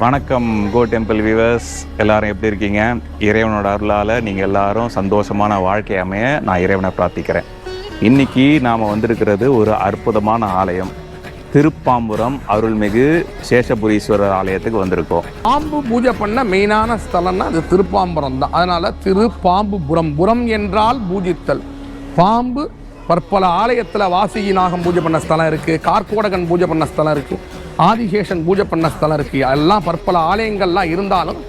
வணக்கம் கோ temple viewers எல்லாரும் எப்படி இருக்கீங்க? இறைவனோட அருளால் நீங்கள் எல்லாரும் சந்தோஷமான வாழ்க்கை அமைய நான் இறைவனை பிரார்த்திக்கிறேன். இன்றைக்கி நாம் வந்திருக்கிறது ஒரு அற்புதமான ஆலயம். திருப்பாம்புரம் அருள்மிகு சேஷபுரீஸ்வரர் ஆலயத்துக்கு வந்திருக்கோம். பாம்பு பூஜை பண்ண மெயினான ஸ்தலம்னா அது திருப்பாம்புரம் தான். அதனால் திருப்பாம்புபுரம் புரம் என்றால் பூஜித்தல். பாம்பு பற்பல ஆலயத்தில் வாசிகி நாகம் பூஜை பண்ண ஸ்தலம் இருக்குது கார்கோடகன் பூஜை பண்ண ஸ்தலம் இருக்குது ஆதிசேஷன் பூஜை பண்ண ஸ்தலம் இருக்குது எல்லாம் பற்பல ஆலயங்கள்லாம் இருந்தாலும்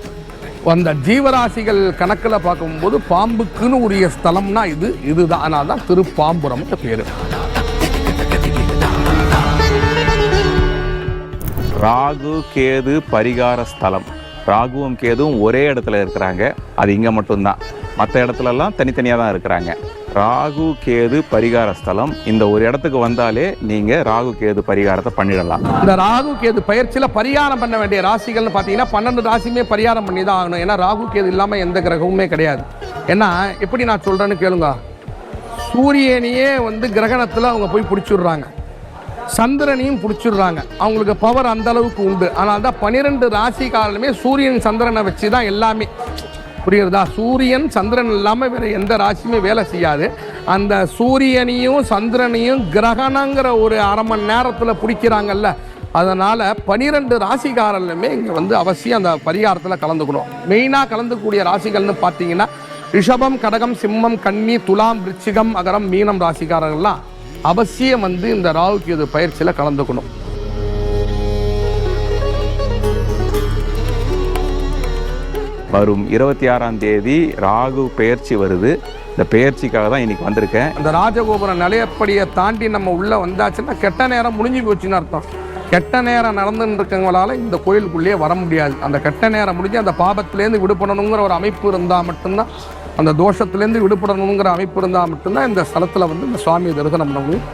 அந்த ஜீவராசிகள் கணக்கில் பார்க்கும்போது பாம்புக்குன்னு உரிய ஸ்தலம்னா இது இதுதான். அதனால தான் திருப்பாம்புரம்னு பேர். ராகு கேது பரிகார ஸ்தலம். ராகுவும் கேதுவும் ஒரே இடத்துல இருக்கிறாங்க. அது இங்கே மட்டும்தான். மற்ற இடத்துலலாம் தனித்தனியாக தான் இருக்கிறாங்க. ராகு கேது பரிகார ஸ்தலம். இந்த ஒரு இடத்துக்கு வந்தாலே நீங்கள் ராகு கேது பரிகாரத்தை பண்ணிடலாம். இந்த ராகு கேது பயிற்சியில் பரிகாரம் பண்ண வேண்டிய ராசிகள்னு பார்த்தீங்கன்னா பன்னெண்டு ராசியுமே பரிகாரம் பண்ணி தான் ஆகணும். ஏன்னா ராகு கேது இல்லாமல் எந்த கிரகமுமே கிடையாது. ஏன்னா எப்படி நான் சொல்கிறேன்னு கேளுங்க. சூரியனையே வந்து கிரகணத்தில் அவங்க போய் பிடிச்சிடுறாங்க. சந்திரனையும் பிடிச்சிடுறாங்க. அவங்களுக்கு பவர் அந்த அளவுக்கு உண்டு. ஆனால் தான் பன்னிரெண்டு ராசிக்காரலுமே சூரியன் சந்திரனை வச்சு தான் எல்லாமே. புரியுறதா? சூரியன் சந்திரன் இல்லாமல் வேறு எந்த ராசியுமே வேலை செய்யாது. அந்த சூரியனையும் சந்திரனையும் கிரகணங்கிற ஒரு அரை மணி நேரத்தில் பிடிக்கிறாங்கல்ல. அதனால் பனிரெண்டு ராசிக்காரர்களுமே இங்கே வந்து அவசியம் அந்த பரிகாரத்தில் கலந்துக்கணும். மெயினாக கலந்துக்கூடிய ராசிகள்னு பார்த்தீங்கன்னா ரிஷபம் கடகம் சிம்மம் கன்னி துலாம் விருச்சிகம் அகரம் மீனம் ராசிக்காரர்கள்லாம். அவசியம் வந்து இந்த ராகு கேது பயிற்சியில் கலந்துக்கணும். வரும் இருபத்தி ஆறாம் தேதி ராகு பெயர்ச்சி வருது. இந்த பெயர்ச்சிக்காக தான் இன்னைக்கு வந்திருக்கேன். அந்த ராஜகோபுரம் நிலையப்படியை தாண்டி நம்ம உள்ளே வந்தாச்சுன்னா கெட்ட நேரம் முடிஞ்சு போச்சுன்னு அர்த்தம். கெட்ட நேரம் நடந்துன்னு இருக்கவங்களால இந்த கோயிலுக்குள்ளேயே வர முடியாது. அந்த கெட்ட நேரம் முடிஞ்சு அந்த பாபத்திலேருந்து விடுபடணுங்கிற ஒரு அமைப்பு இருந்தால் மட்டும்தான் அந்த தோஷத்துலேருந்து விடுபடணுங்கிற அமைப்பு இருந்தால் மட்டும்தான் இந்த ஸ்தலத்தில் வந்து இந்த சுவாமியை தரிசனம் பண்ண முடியும்.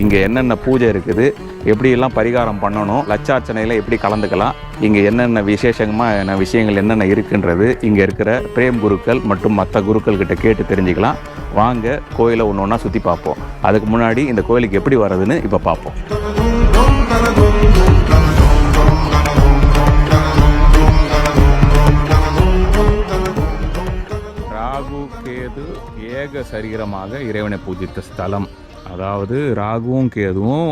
இங்கே என்னென்ன பூஜை இருக்குது எப்படியெல்லாம் பரிகாரம் பண்ணணும் லட்சார்ச்சனையில் எப்படி கலந்துக்கலாம் இங்கே என்னென்ன விசேஷமான விஷயங்கள் என்னென்ன இருக்குன்றது இங்கே இருக்கிற பிரேம் குருக்கள் மற்றும் மற்ற குருக்கள் கிட்ட கேட்டு தெரிஞ்சுக்கலாம். வாங்க கோயிலை ஒன்று ஒன்றா சுற்றி பார்ப்போம். அதுக்கு முன்னாடி இந்த கோயிலுக்கு எப்படி வர்றதுன்னு இப்போ பார்ப்போம். சரீரமாக இறைவனை பூஜித்த ஸ்தலம். அதாவது ராகுவும் கேதுவும்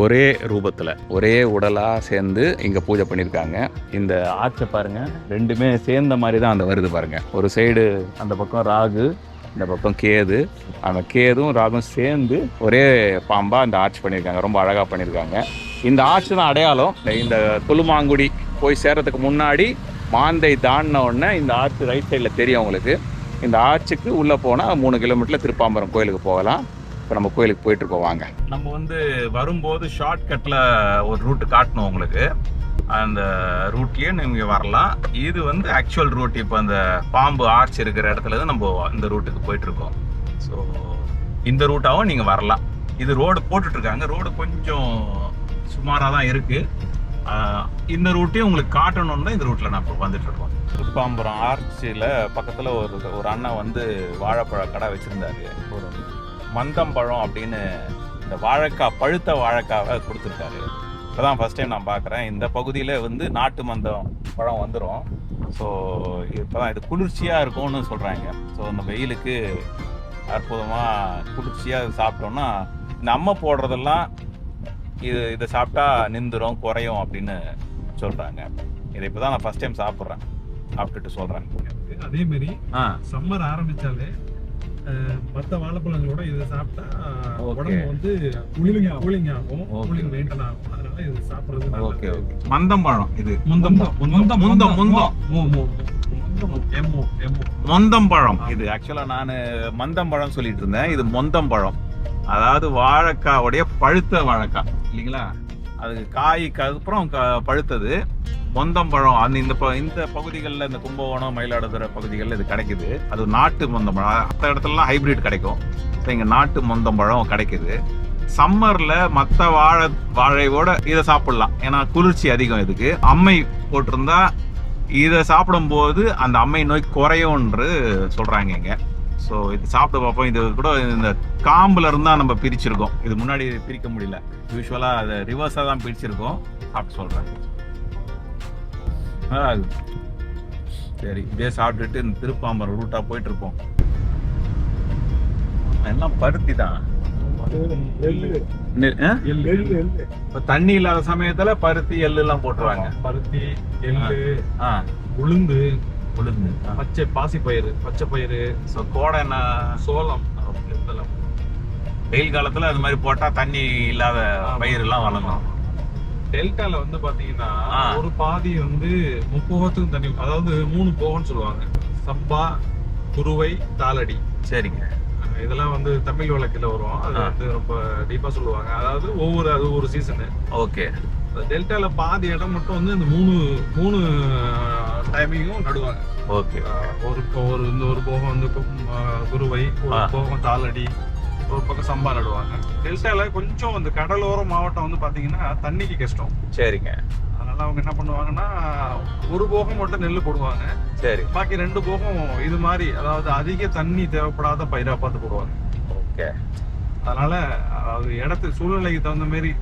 ஒரே ரூபத்தில் ஒரே உடலாக சேர்ந்து இங்கே பூஜை பண்ணியிருக்காங்க இந்த ஆற்றை பாருங்கள் ரெண்டுமே சேர்ந்த மாதிரி தான் அந்த வருது பாருங்கள் ஒரு சைடு அந்த பக்கம் ராகு இந்த பக்கம் கேது. அந்த கேதும் ராகும் சேர்ந்து ஒரே பாம்பாக இந்த ஆர்ச் பண்ணியிருக்காங்க ரொம்ப அழகாக பண்ணியிருக்காங்க இந்த ஆர்ச் தான் அடையாளம். இந்த துளுமாங்குடி போய் சேர்றதுக்கு முன்னாடி மாந்தை தாண்டின உடனே இந்த ஆர்ச் ரைட் சைடில் தெரியும் உங்களுக்கு. இந்த ஆர்ச்சுக்கு உள்ளே போனால் மூணு கிலோமீட்டரில் திருப்பாம்பரம் கோயிலுக்கு போகலாம். இப்போ நம்ம கோயிலுக்கு போயிட்டு இருக்கோம் வாங்க. நம்ம வந்து வரும்போது ஷார்ட்கட்டில் ஒரு ரூட்டு காட்டணும் உங்களுக்கு. அந்த ரூட்லேயே நீங்கள் வரலாம். இது வந்து ஆக்சுவல் ரூட் இப்போ அந்த பாம்பு ஆர்ச் இருக்கிற இடத்துல தான் நம்ம இந்த ரூட்டுக்கு போயிட்டு இருக்கோம் ஸோ இந்த ரூட்டாகவும் நீங்கள் வரலாம். இது ரோடு போட்டுட்ருக்காங்க. ரோடு கொஞ்சம் சுமாராக தான் இருக்கு. இந்த ரூட்டையும் உங்களுக்கு காட்டணும்னு தான் இந்த ரூட்டில் நான் இப்போ வந்துட்டு இருக்கோம் திருப்பாம்புரம் ஆர்ச்சியில் பக்கத்தில் ஒரு ஒரு அண்ணன் வந்து வாழைப்பழ கடை வச்சுருந்தாரு. ஒரு மந்தம்பழம் அப்படின்னு இந்த வாழைக்காய் பழுத்த வாழைக்காவை கொடுத்துருக்காரு. இப்போ தான் ஃபஸ்ட் டைம் நான் பார்க்குறேன் இந்த பகுதியில் வந்து நாட்டு மந்தம் பழம் வந்துடும் ஸோ இப்போ தான் இது குளிர்ச்சியாக இருக்கும்னு சொல்கிறாங்க ஸோ இந்த வெயிலுக்கு அற்புதமாக குளிர்ச்சியாக சாப்பிட்டோம்னா இந்த அம்மை போடுறதெல்லாம் இது இதை சாப்பிட்டா நிந்துடும் குறையும் அப்படின்னு சொல்கிறாங்க இதை இப்போ தான் நான் ஃபஸ்ட் டைம் சாப்பிட்றேன். சாப்பிட்டுட்டு சொல்கிறேன் அதே மாதிரி சம்மர் ஆரம்பிச்சாலே மத்த வாழைப்பழங்களோட இதை சாப்பிட்டா. உடம்பு வந்து கூலிங் கூலிங் ஆகும். கூலிங் மெயின்டைன் ஆகும். அதனால இது சாப்பிடுறது நல்லது. ஓகே. ஓகே மந்தம்பழம் இது. முந்தம் முந்தம், முந்தம், முந்தம். மு, மு, முந்தம் மொந்தம்பழம் இது ஆக்சுவலாக நான் மந்தம்பழம் சொல்லிட்டு இருந்தேன். இது மொந்தம்பழம் அதாவது வாழைக்காவுடைய பழுத்த வாழைக்காய். இல்லைங்களா? அது காய்க்கு அப்புறம் பழுத்தது. மொந்தம்பழம் அந்த இந்த ப- இந்த பகுதிகளில் இந்த கும்பகோணம் மயிலாடுதுறை பகுதிகளில் இது கிடைக்குது. அது நாட்டு மொந்தம்பழம். மற்ற இடத்துலலாம் ஹைபிரிட் கிடைக்கும். ஸோ இங்கே நாட்டு மொந்தம்பழம் கிடைக்குது. சம்மரில் மற்ற வாழை வாழையோட இதை சாப்பிட்லாம். ஏன்னா குளிர்ச்சி அதிகம் இதுக்கு. அம்மை போட்டிருந்தா இதை சாப்பிடும்போது அந்த அம்மை நோய் குறையும்ன்று சொல்கிறாங்க இங்கே. ஸோ இது சாப்பிட்டு பார்ப்போம். இது கூட இந்த காம்புல இருந்தால் நம்ம பிரிச்சிருக்கோம். இது முன்னாடி பிரிக்க முடியல. யூஸ்வலாக அதை ரிவர்ஸாக தான் பிரிச்சிருக்கோம். சாப்பிட்டு சொல்கிறேன் நல்லா. சரி இதே சாப்பிட்டுட்டு இந்த திருப்பாம்பரம் ரூட்டா போயிட்டு இருப்போம் எல்லாம் பருத்தி தான்? இப்ப தண்ணி இல்லாத சமயத்துல பருத்தி எள்ளு எல்லாம் போட்டுருவாங்க பருத்தி எள்ளு உளுந்து உளுந்து பச்சை பாசி பயிறு பச்சை பயிறு ஸோ கோடை என்ன? சோளம். வெயில் காலத்துல அது மாதிரி போட்டா தண்ணி இல்லாத பயிர் எல்லாம் வளரும் டெல்டால வந்து பாத்தீங்கன்னா. ஒரு பாதி வந்து முப்போகத்துக்கும் தண்ணி அதாவது மூணு போகம்னு சொல்லுவாங்க. சம்பா குருவை தாளடி. சரிங்க. இதெல்லாம் வந்து தமிழ் வழக்கில் வரும். அது. வந்து ரொம்ப டீப்பா சொல்லுவாங்க. அதாவது ஒவ்வொரு அது ஒரு சீசனு ஓகே. டெல்டால பாதி இடம் மட்டும் வந்து இந்த மூணு மூணு டைமிங்கும் நடுவாங்க. ஓகே. ஒரு ஒரு இந்த ஒரு போகம் வந்து குருவை ஒரு. போகம் தாளடி ஒரு பக்கம் சம்பா நடுவாங்க டெல்டால கொஞ்சம் இந்த கடலோர மாவட்டம் வந்து பாத்தீங்கன்னா தண்ணிக்கு கஷ்டம். சரிங்க. அதனால அவங்க என்ன பண்ணுவாங்கன்னா ஒரு போகம் மட்டும் நெல் போடுவாங்க. சரி. பாக்கி ரெண்டு போகம் இது மாதிரி அதாவது அதிக தண்ணி தேவைப்படாத பயிரா பார்த்து போடுவாங்க. ஓகே. அதனால அதாவது இடத்துக்கு சூழ்நிலைக்கு தகுந்த மாதிரி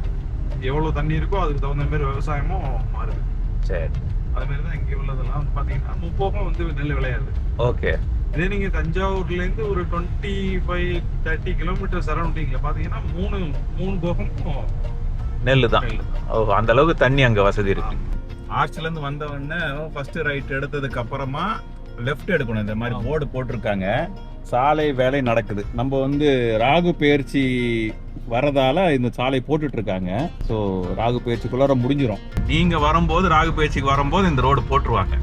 எவ்வளவு தண்ணி இருக்கோ அதுக்கு தகுந்த மாதிரி விவசாயமும் மாறுது. சரி. அது மாதிரி தான் இங்கே உள்ளதெல்லாம் வந்து பாத்தீங்கன்னா முப்போகம் வந்து நெல் விளையாது. ஓகே. இதே நீங்க தஞ்சாவூர்ல இருந்து ஒரு டுவெண்ட்டி ஃபைவ் தேர்ட்டி கிலோமீட்டர் சரௌண்டிங்ல பாத்தீங்கன்னா மூணு மூணு போகம் நெல்லு தான். நெல் தான். ஓ அந்த அளவுக்கு தண்ணி அங்க வசதி இருக்கு. ஆர்ச்ல இருந்து வந்த உடனே ஃபர்ஸ்ட் ரைட் எடுத்ததுக்கு அப்புறமா லெஃப்ட் எடுக்கணும். இந்த மாதிரி போர்டு போட்டிருக்காங்க. சாலை வேலை நடக்குது. நம்ம வந்து ராகு பயிற்சி வரதால இந்த சாலை போட்டுட்டு இருக்காங்க ஸோ ராகு பயிற்சிக்குள்ளார முடிஞ்சிடும் நீங்க வரும்போது ராகு பயிற்சிக்கு வரும்போது இந்த ரோடு போட்டுருவாங்க.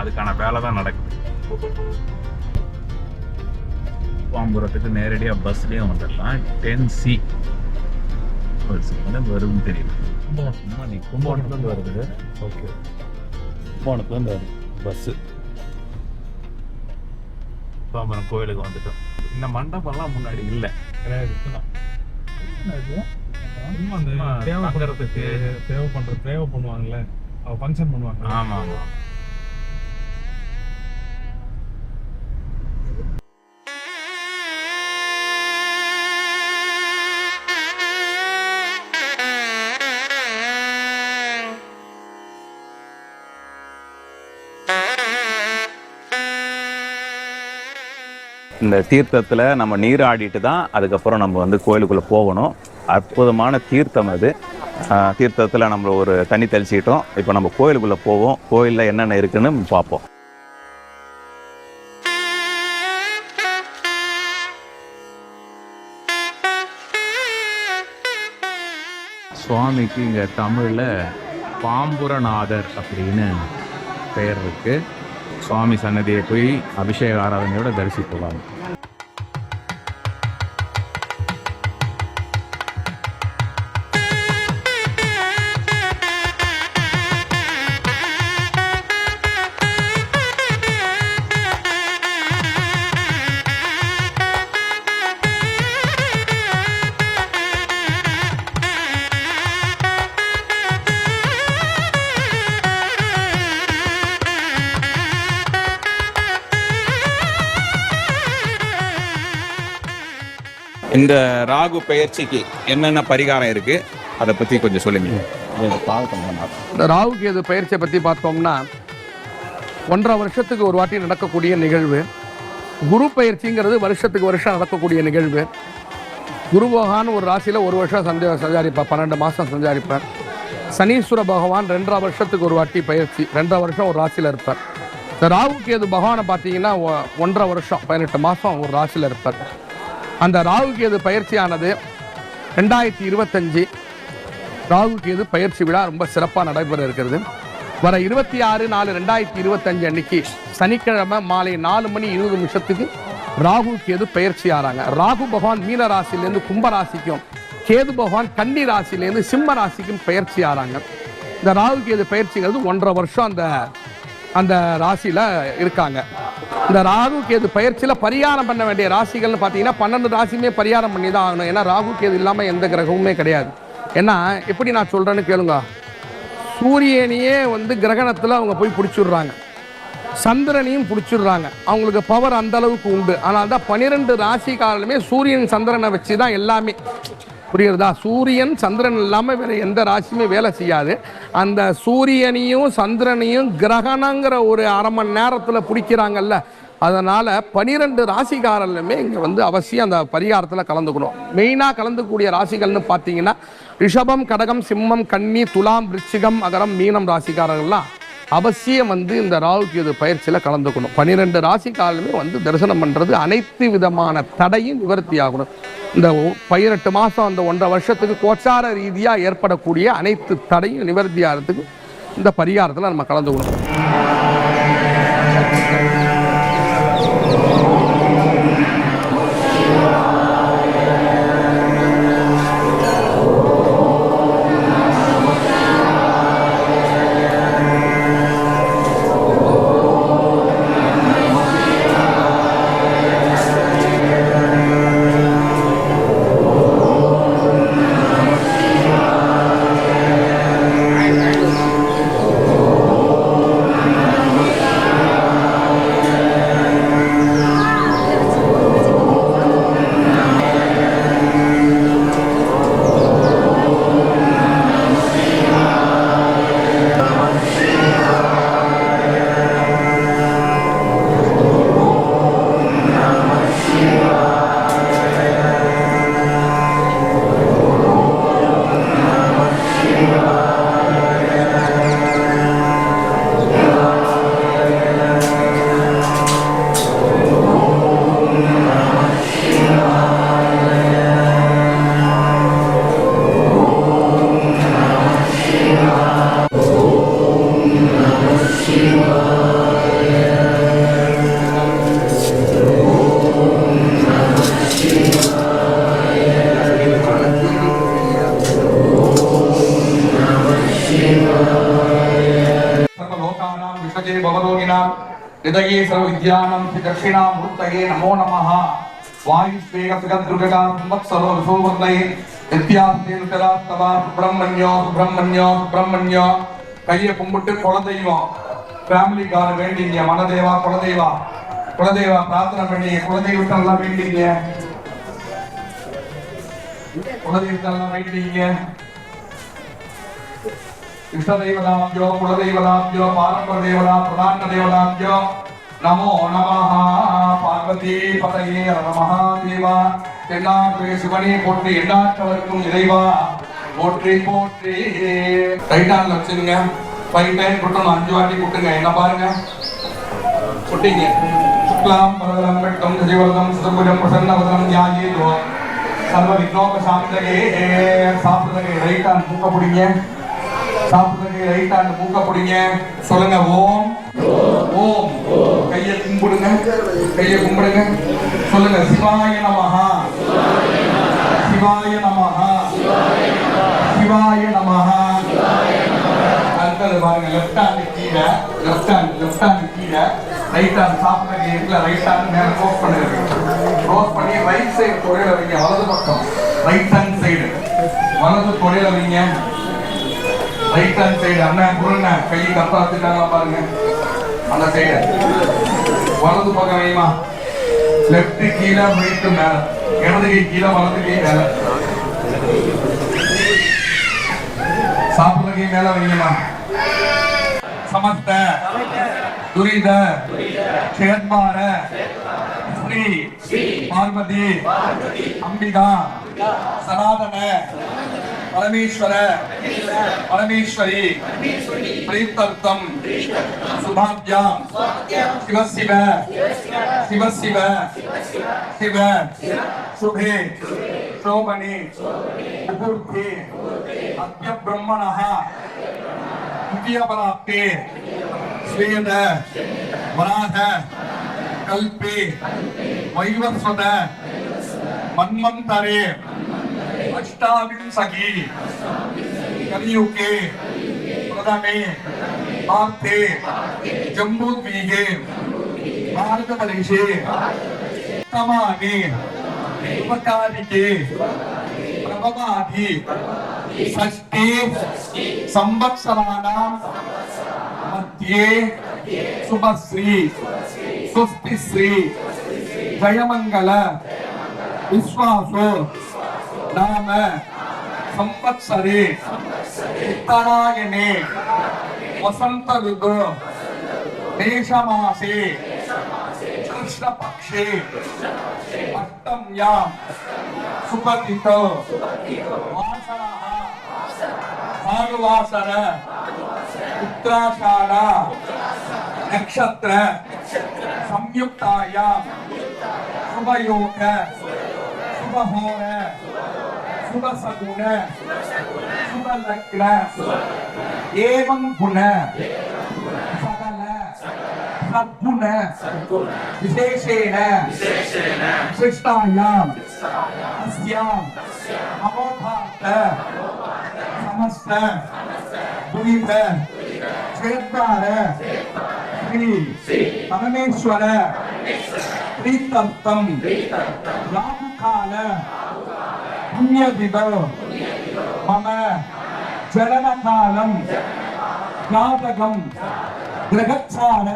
அதுக்கான வேலை தான் நடக்குது. பாம்புரத்துக்கு நேரடியாக பஸ்லேயும் வந்துடலாம். டென் சி வருதுன்னு தெரியல. அம்மா, நீ கும்பகோணத்துலேருந்து வருது. ஓகே கும்பகோணத்துலேருந்து வருது. பஸ்ஸு பாம்பரம் கோயிலுக்கு வந்துட்டோம். இந்த மண்டபம்லாம் முன்னாடி இல்லை. சும்மா தேவை. பண்றதுக்கு தேவை பண்றது தேவை பண்ணுவாங்கல்ல ஃபங்க்ஷன் பண்ணுவாங்க. ஆமாம் ஆமாம் இந்த தீர்த்தத்தில் நம்ம நீராடிட்டு தான் அதுக்கப்புறம் நம்ம வந்து கோயிலுக்குள்ளே போகணும். அற்புதமான தீர்த்தம் அது. தீர்த்தத்தில் நம்ம ஒரு தண்ணி தெளிச்சிக்கிட்டோம். இப்போ நம்ம கோயிலுக்குள்ளே போவோம். கோயிலில் என்னென்ன இருக்குன்னு பார்ப்போம். சுவாமிக்கு இங்கே தமிழில் பாம்புரநாதர் அப்படின்னு பெயர் இருக்குது சுவாமி சன்னதியை போய் அபிஷேக ஆராதனையோட தரிசிக்கலாம் இந்த ராகு பயிற்சிக்கு என்னென்ன பரிகாரம் இருக்கு? அதை பத்தி கொஞ்சம் சொல்லுங்க. இந்த ராகு கேது பயிற்சியை பற்றி பார்த்தோம்னா ஒன்றரை வருஷத்துக்கு ஒரு வாட்டி நடக்கக்கூடிய நிகழ்வு குரு பயிற்சிங்கிறது வருஷத்துக்கு வருஷம் நடக்கக்கூடிய நிகழ்வு. குருபகவான் ஒரு ராசியில் ஒரு வருஷம் சஞ்ச சஞ்சாரிப்பார் பன்னெண்டு மாதம் சஞ்சாரிப்பார். சனீஸ்வர பகவான் ரெண்டரை வருஷத்துக்கு ஒரு வாட்டி பயிற்சி ரெண்டரை வருஷம் ஒரு ராசியில் இருப்பார். இந்த ராகு கேது பகவானை பார்த்தீங்கன்னா ஒன்றரை வருஷம் பதினெட்டு மாதம் ஒரு ராசியில் இருப்பார். அந்த ராகு கேது பயிற்சியானது ரெண்டாயிரத்தி இருபத்தஞ்சி ராகு கேது பயிற்சி விழா ரொம்ப சிறப்பாக நடைபெற இருக்கிறது. வர இருபத்தி ஆறு நாலு ரெண்டாயிரத்தி இருபத்தஞ்சு அன்னைக்கு சனிக்கிழமை மாலை நாலு மணி இருபது நிமிஷத்துக்கு ராகு கேது பயிற்சி ஆறாங்க. ராகு பகவான் மீன ராசியிலேருந்து கும்ப ராசிக்கும் கேது பகவான் கன்னி ராசியிலேருந்து சிம்ம ராசிக்கும் பயிற்சி ஆறாங்க. இந்த ராகு கேது பயிற்சிங்கிறது ஒன்றரை வருஷம் அந்த அந்த ராசியில் இருக்காங்க. இந்த ராகு கேது பயிற்சியில் பரிகாரம் பண்ண வேண்டிய ராசிகள்னு பார்த்தீங்கன்னா பன்னெண்டு ராசியுமே பரிகாரம் பண்ணி தான் ஆகணும். ஏன்னா ராகு கேது இல்லாமல் எந்த கிரகமுமே கிடையாது. ஏன்னா எப்படி நான் சொல்கிறேன்னு கேளுங்க. சூரியனையே வந்து கிரகணத்தில் அவங்க போய் பிடிச்சிடுறாங்க. சந்திரனையும் பிடிச்சிடுறாங்க. அவங்களுக்கு பவர் அந்த அளவுக்கு உண்டு. ஆனால் தான் பன்னிரெண்டு ராசிக்காரலுமே சூரியன் சந்திரனை வச்சு தான் எல்லாமே. புரியுறதா சூரியன் சந்திரன் இல்லாமல் வேறு எந்த ராசியுமே வேலை செய்யாது. அந்த சூரியனையும் சந்திரனையும் கிரகணங்கிற ஒரு அரை மணி நேரத்தில் பிடிக்கிறாங்கல்ல அதனால் பனிரெண்டு ராசிக்காரர்களுமே இங்கே வந்து அவசியம் அந்த பரிகாரத்தில் கலந்துக்கணும். மெயினாக கலந்துக்கூடிய ராசிகள்னு பார்த்தீங்கன்னா ரிஷபம் கடகம் சிம்மம் கன்னி துலாம் விருச்சிகம் அகரம் மீனம் ராசிக்காரர்கள்லாம். அவசியம் வந்து இந்த ராகுக்கு இது பயிற்சியில் கலந்துக்கணும். பன்னிரெண்டு ராசிக்காலுமே வந்து தரிசனம் பண்ணுறது அனைத்து விதமான தடையும் நிவர்த்தி ஆகணும் இந்த பதினெட்டு மாதம் அந்த ஒன்றரை வருஷத்துக்கு கோச்சார ரீதியாக ஏற்படக்கூடிய அனைத்து தடையும் நிவர்த்தி ஆகிறதுக்கு இந்த பரிகாரத்தில் நம்ம கலந்துக்கணும். हृदये सर्वविद्यानां हि दक्षिणामूर्तये नमो नमः वायुस्वेगसुगदुर्गकां संवत्सरो विशोवर्णये வித்தியாசேன தலா சுப்பிரமணியோ சுப்பிரமணியோ சுப்பிரமணியோ கையை கும்பிட்டு குலதெய்வம் ஃபேமிலிக்கார வேண்டிங்க மனதேவா குலதெய்வா குலதெய்வா பிரார்த்தனை பண்ணி குலதெய்வத்தை எல்லாம் வேண்டிங்க குலதெய்வத்தை எல்லாம் வேண்டிங்க इष्टदेवताभ्यो कुलदेवताभ्यो पारम्परदेवता प्रधानदेवताभ्यो நமோ நம பார்வதி பதையே நமஹா தேவா தென்னாட்டு சிவனே போற்றி எல்லாற்றவருக்கும் இறைவா. போற்றி போற்றி. ரைட் ஹேண்ட்ல வச்சிருங்க. ஃபைவ் டைம் குட்டணும் அஞ்சு வாட்டி குட்டுங்க. என்ன பாருங்க? குட்டிங்க. சுக்லாம் பரதலம் வெட்டம் கஜவர்தம் சுதபுரம் பிரசன்னவதனம் தியாகி சர்வ விக்னோப சாந்தகே சாப்பிடுங்க ரைட் ஹேண்ட் மூக்க பிடிங்க. சாப்பிடுறதுக்கு ரைட் ஹேண்ட் மூக்க பிடிங்க. சொல்லுங்க ஓம். ஓம். கையை கும்பிடுங்க. கையை கும்பிடுங்க. சொல்லுங்க சிவாய நமஹா. சிவாய நமஹா. சிவாய நமஹா. அடுத்தது பாருங்க லெஃப்ட் ஹேண்ட் கீழே லெஃப்ட் ஹேண்ட் லெஃப்ட் ஹேண்ட் கீழே. ரைட் ஹேண்ட் சாப்பிட்ற கேட்ல ரைட் ஹேண்ட் மேல க்ளோஸ் பண்ணுங்க க்ளோஸ் பண்ணி ரைட் சைடு தொழில வைங்க வலது பக்கம். ரைட் ஹேண்ட் சைடு வலது தொழில வைங்க. Right hand side. அண்ணன் குருண்ண கை கப்பா வச்சுட்டாங்களா பாருங்க. அந்த சைடு. வலது பக்கம் வைமா. லெஃப்ட் கீழே ரைட் மேல. இடது கை கீழே வலது கை மேல. சாப்பிடுற கை மேல வைங்கம்மா. சமஸ்த. துரித. க்ஷேத்மார ஸ்ரீ. பார்வதி. அம்பிகா. சனாதன. परमेश्वर परमेश्वरी प्रीतर्थम शुभाभ्याम शिव शिव शिव शिव शिव शुभे शोभने मुहूर्ते अद्य ब्रह्मण द्वितीय प्राप्ते श्रेयद वराध कल्पे वैवस्वत मन्वंतरे अष्टाविंग सखी। तमामे उपकारिके प्रभवाधि षष्टि संवत्सराणां मध्ये शुभश्री जयमङ्गल विश्वासो नाम संपत् उत्तरायणी। वसंत ऋतु। देशमासे। कृष्ण पक्षे अष्टम्या सुपतित। भानुवासर उत्तराषाढ़ा। नक्षत्र। संयुक्ताया शुभ योग शुभ हो रहा சுப சகுண சுப லக்ன ஏவம் குண சகல சத்குண விசேஷேன சிருஷ்டாயாம் அஸ்யாம் அமோதாத்த சமஸ்த புரித சேத்வார ஸ்ரீ பரமேஸ்வர ஸ்ரீ தத்தம் ராகுகால புண்ணியதிதோ மம ஜனன காலம் ஜாதகம் கிரகச்சார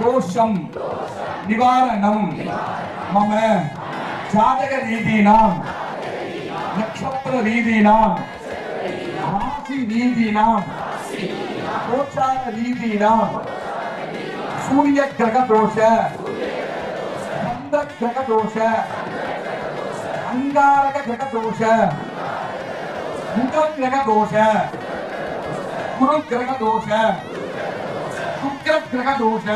தோஷம் நிவாரணம். மம ஜாதக ரீதியினாம் நட்சத்திர ரீதியினாம் ராசி ரீதியினாம் கோச்சார ரீதியினாம் சூரிய கிரக தோஷ சந்த கிரக தோஷ அங்காரக கிரகதோஷ முதல் கிரகதோஷ குரு கிரகதோஷ சுக்கர கிரகதோஷ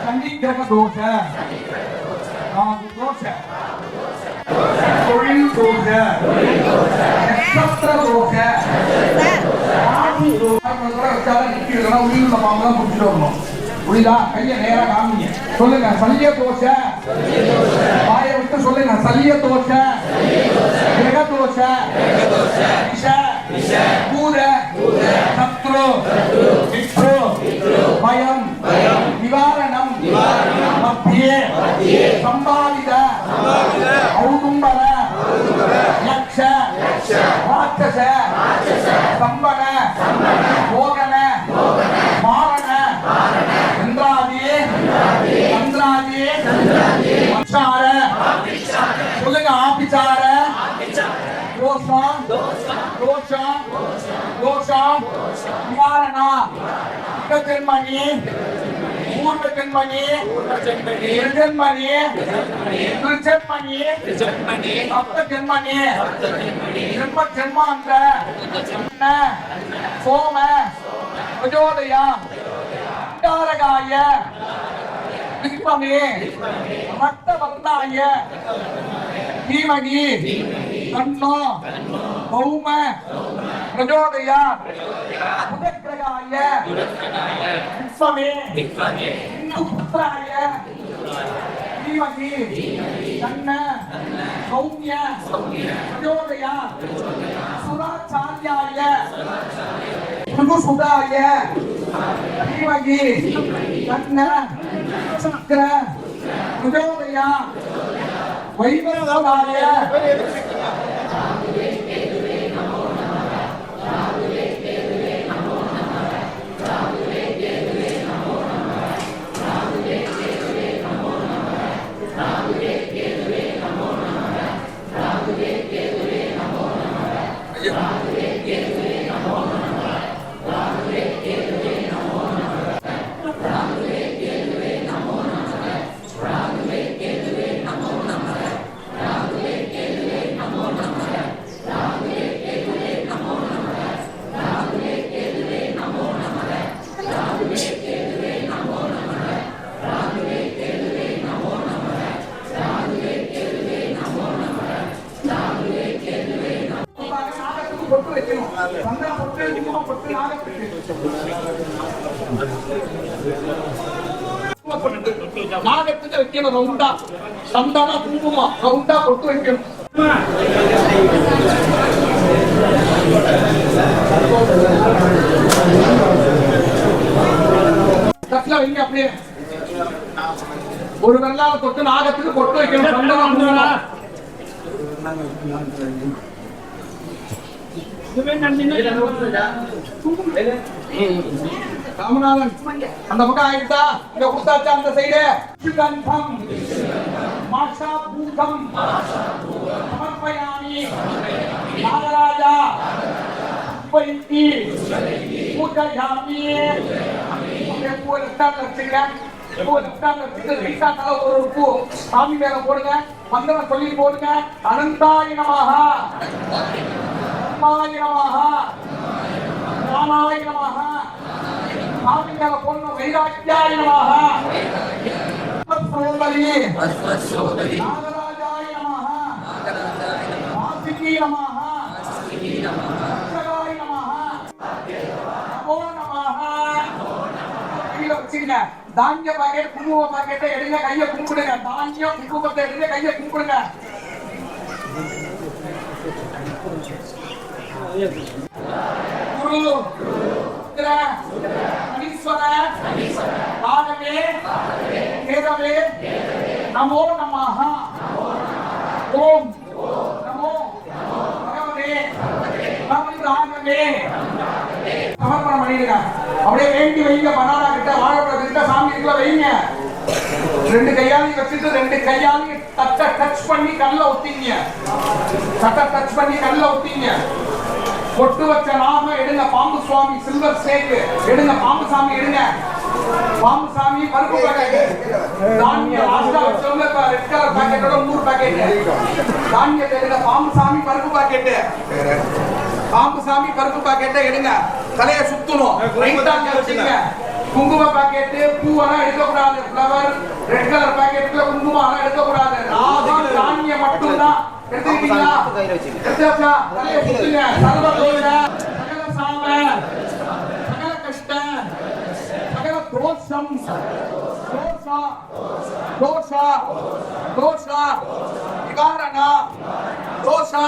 சனி கிரகதோஷ ராகு தோஷ தொழில் தோஷ நட்சத்திர தோஷ ராகு தோஷ நிக்கிறதுனா உயிரிழப்பாங்க முடிச்சுட்டு வரணும். புரியுதா? கையை நேராக காமிங்க. சொல்லுங்க சல்லிய தோஷ வாயை சொல்லுங்க சல்லிய தோஷ கிரக தோஷ. விஷ பூர சத்ரு. மித்ரு பயம். நிவாரணம். மத்தியே. சம்பாதித. ஔதும்பர. லட்ச ராட்சச. சம்பன மோகன மாரண இந்திராதி சந்திராதி வம்சார சொல்லுங்க ஆபிச்சார தோஷம் தோஷம் தோஷம் நிவாரணா ஜென்மணி பூர்வ ஜென்மணி ஜென்மணி திருஜென்மணி சப்த ஜென்மணி ஜென்ம ஜென்மாந்த சோம. பிரஜோதய அண்டாரகாய. விஸ்வமே ரக்தவர்ணாய தீமகி. தன்னோ பௌம பிரஜோதய. புதக்கிரகாய. விஸ்வமே புத்திராய தீமகி தன்ன. சௌமிய. பிரஜோதய. சுராச்சாரியாய. சுகுசுதாய தீமகி தன்ன. சக்கர பிரஜோதய. வைபவதாய. ரவுண்டா பொட்டு வைக்கணும். தட்டுல வைங்க அப்படியே. ஒரு வெள்ளால தொட்டு நாகத்துக்கு பொட்டு வைக்கணும். சந்தானா குங்குமம் ராமநாதன் அந்த பக்கம் ஆயிடுதா இங்க கொடுத்தாச்சா அந்த சைடு? மாஷா பூதம் சமர்ப்பயாமி. நாகராஜா புஷ்பைத்தி பூஜயாமி. அப்படியே பூ லெஃப்டாண்ட்ல வச்சுக்கிறேன் பூ லெஃப்டாண்ட்ல வச்சுட்டு ரைட்டாண்ட்ல ஒரு பூ. சாமி மேல போடுங்க. மந்திரம் சொல்லி போடுங்க. சாமி மேல போடணும். நமஹ சோதரி நாகராஜாய நமஹ. வாசுகி நமஹ. அக்ஷராய நமஹ. நமோ நமஹ. கையில வச்சுக்கங்க. தானிய பாக்கெட் குங்கும பாக்கெட்டை எடுங்க கையை கும்பிடுங்க. தானியம் குங்குமத்தை எடுங்க கையை கும்பிடுங்க. குரு ருத்ர மணீஸ்வர ஆகவே கேதவே நமோ நமஹ. ஓம். நமோ. பகவதே நமது சமர்ப்பணம் பண்ணிடுங்க அப்படியே வேண்டி வைங்க பனானா கிட்ட வாழைப்பழம் கிட்ட சாமி கிட்ட வைங்க. ரெண்டு கையாலையும் வச்சுட்டு ரெண்டு கையாலையும் தட்டை டச் பண்ணி கல்ல ஒத்திங்க. தட்டை டச் பண்ணி கல்ல ஒத்திங்க. பொட்டு வச்ச நாம எடுங்க பாம்பு சுவாமி சில்வர் சேக்கு எடுங்க பாம்பு சாமி எடுங்க. பாம்பு சாமி பருப்பு பாக்கெட் தானிய லாஸ்டா வச்சவங்க இப்ப ரெட் கலர் பாக்கெட்டோட நூறு பாக்கெட் தானியத்தை எடுங்க பாம்பு சாமி பருப்பு பாக்கெட் பாம்பு சாமி பருப்பு பாக்கெட்டை எடுங்க. தலைய சுத்தணும். ரைட்டா வச்சுங்க. குங்கும பாக்கெட்டு பூவெல்லாம் எடுக்கக்கூடாது. ஃப்ளவர் ரெட் கலர் பாக்கெட்ல குங்குமம் எல்லாம் எடுக்கக்கூடாது. நாகம் தானியம் மட்டும்தான். எடுத்துக்கிட்டீங்களா? எடுத்தாச்சா தலைய சுத்துங்க. சர்வ தோஷ சகல சாம சகல கஷ்ட சகல தோஷம் தோஷா தோஷா தோஷா நிவாரணா. தோஷா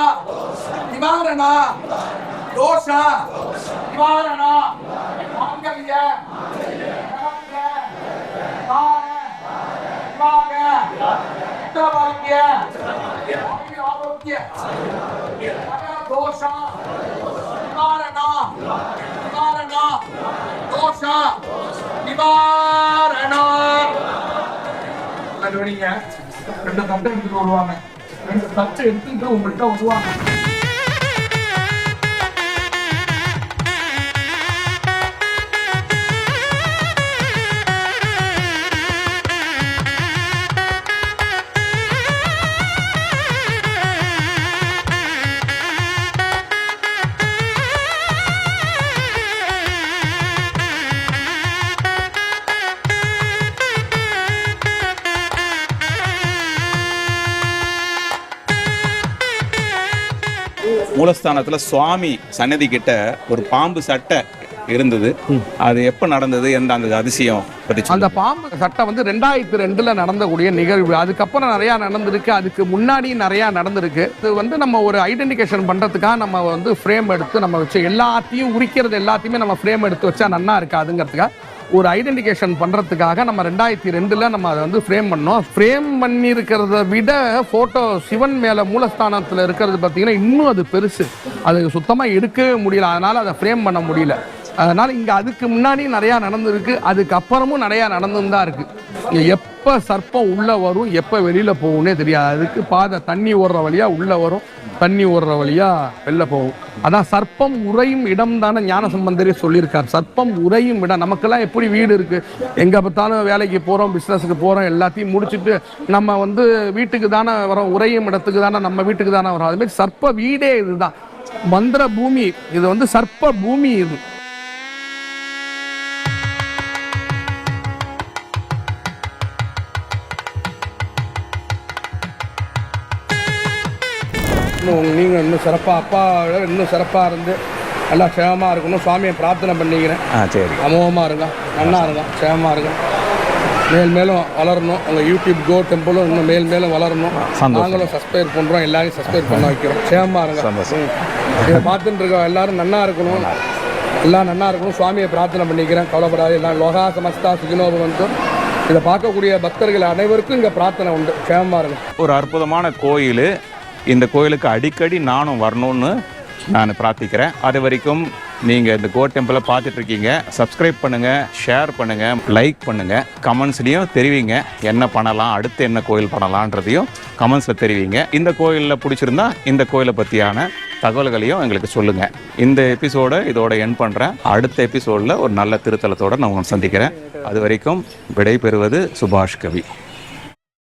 நிவாரணா. தோஷா நிவாரணா. மாங்கல்ய. நகத்ய, தான, விவாக, புத்திரபாக்கிய, ஆரோக்கிய, சகல தோஷ நிவாரண. நிவாரண. நிவாரண கவனிங்க ரெண்டு தட்டை எடுத்துட்டு வருவாங்க. ரெண்டு தட்டை எடுத்துட்டு உங்கள்கிட்ட வருவாங்க. மூலஸ்தானத்துல சுவாமி சன்னதி கிட்ட ஒரு பாம்பு சட்டை இருந்தது. அது எப்ப நடந்தது எந்த அந்த அதிசயம் அந்த. பாம்பு சட்டம் வந்து ரெண்டாயிரத்தி ரெண்டுல நடந்தக்கூடிய நிகழ்வு. அதுக்கப்புறம் நிறைய நடந்திருக்கு. அதுக்கு முன்னாடி நிறைய நடந்திருக்கு. இது வந்து நம்ம ஒரு ஐடென்டிகேஷன் பண்றதுக்காக நம்ம வந்து ஃப்ரேம் எடுத்து நம்ம வச்சு எல்லாத்தையும் உரிக்கிறது எல்லாத்தையுமே நம்ம ஃப்ரேம் எடுத்து வச்சா நன்னா இருக்காதுங்கிறதுக்காக ஒரு ஐடென்டிகேஷன் பண்ணுறதுக்காக நம்ம ரெண்டாயிரத்தி ரெண்டில் நம்ம அதை வந்து ஃப்ரேம் பண்ணோம். ஃப்ரேம் பண்ணியிருக்கிறத விட ஃபோட்டோ சிவன் மேலே மூலஸ்தானத்தில் இருக்கிறது பார்த்தீங்கன்னா இன்னும் அது பெருசு. அது சுத்தமாக எடுக்கவே முடியல. அதனால் அதை ஃப்ரேம் பண்ண முடியல. அதனால் இங்கே அதுக்கு முன்னாடி நிறையா நடந்திருக்கு. அதுக்கப்புறமும் நிறையா நடந்துன்னு தான் இருக்குது எப்ப சர்ப்பம் உள்ள வரும் எப்ப வெளியில போகும்னே தெரியாது. அதுக்கு பாதை தண்ணி ஓடுற வழியா உள்ள வரும் தண்ணி ஓடுற வழியா வெளில போகும். அதான் சர்ப்பம் உறையும் இடம் தானே ஞான சம்பந்தரே சொல்லியிருக்கார். சர்ப்பம் உறையும் இடம். நமக்கெல்லாம் எப்படி வீடு இருக்கு? எங்க பார்த்தாலும் வேலைக்கு போறோம் பிசினஸுக்கு போறோம் எல்லாத்தையும் முடிச்சுட்டு நம்ம வந்து வீட்டுக்கு தானே வரோம் உறையும் இடத்துக்கு தானே நம்ம வீட்டுக்கு தானே வரோம். அதுமாரி சர்ப்ப வீடே இதுதான். மந்திர பூமி இது வந்து சர்ப்ப பூமி இது. இன்னும் நீங்கள் இன்னும் சிறப்பாக அப்பா விட இன்னும் சிறப்பாக இருந்து நல்லா க்ஷேமமாக இருக்கணும். சுவாமியை பிரார்த்தனை பண்ணிக்கிறேன். ஆ சரி. அமோகமாக இருங்க. நன்னா இருங்க. க்ஷேமமாக இருங்க. மேல் மேலும் வளரணும். உங்கள் யூடியூப் கோ டெம்பிளும் இன்னும் மேல் மேலும் வளரணும். நாங்களும் சப்ஸ்கிரைப் பண்ணுறோம் எல்லாரையும் சப்ஸ்கிரைப் பண்ண வைக்கிறோம். க்ஷேமமாக இருங்க. இதை பார்த்துட்டு இருக்க எல்லாரும் நன்னா இருக்கணும். எல்லாம் நன்னா இருக்கணும். சுவாமியை பிரார்த்தனை பண்ணிக்கிறேன். கவலைப்படாது. எல்லாம் லோகா சமஸ்தா சுகினோபு வந்து இதை பார்க்கக்கூடிய பக்தர்கள் அனைவருக்கும் இங்கே பிரார்த்தனை உண்டு. க்ஷேமமாக இருங்க. ஒரு அற்புதமான கோயில். இந்த கோயிலுக்கு அடிக்கடி நானும் வரணும்னு நான் பிரார்த்திக்கிறேன். அது வரைக்கும் நீங்கள் இந்த கோ டெம்பிளை பார்த்துட்டு இருக்கீங்க சப்ஸ்கிரைப் பண்ணுங்கள் ஷேர் பண்ணுங்கள் லைக் பண்ணுங்கள் கமெண்ட்ஸ்லேயும் தெரிவிங்க. என்ன பண்ணலாம் அடுத்து என்ன கோயில் பண்ணலான்றதையும் கமெண்ட்ஸில் தெரிவிங்க. இந்த கோயிலில் பிடிச்சிருந்தா இந்த கோயிலை பற்றியான தகவல்களையும் எங்களுக்கு சொல்லுங்கள் இந்த எபிசோடை இதோட என் பண்ணுறேன் அடுத்த எபிசோடில் ஒரு நல்ல திருத்தலத்தோடு நான் உங்களை சந்திக்கிறேன். அது வரைக்கும் விடை பெறுவது சுபாஷ் கவி.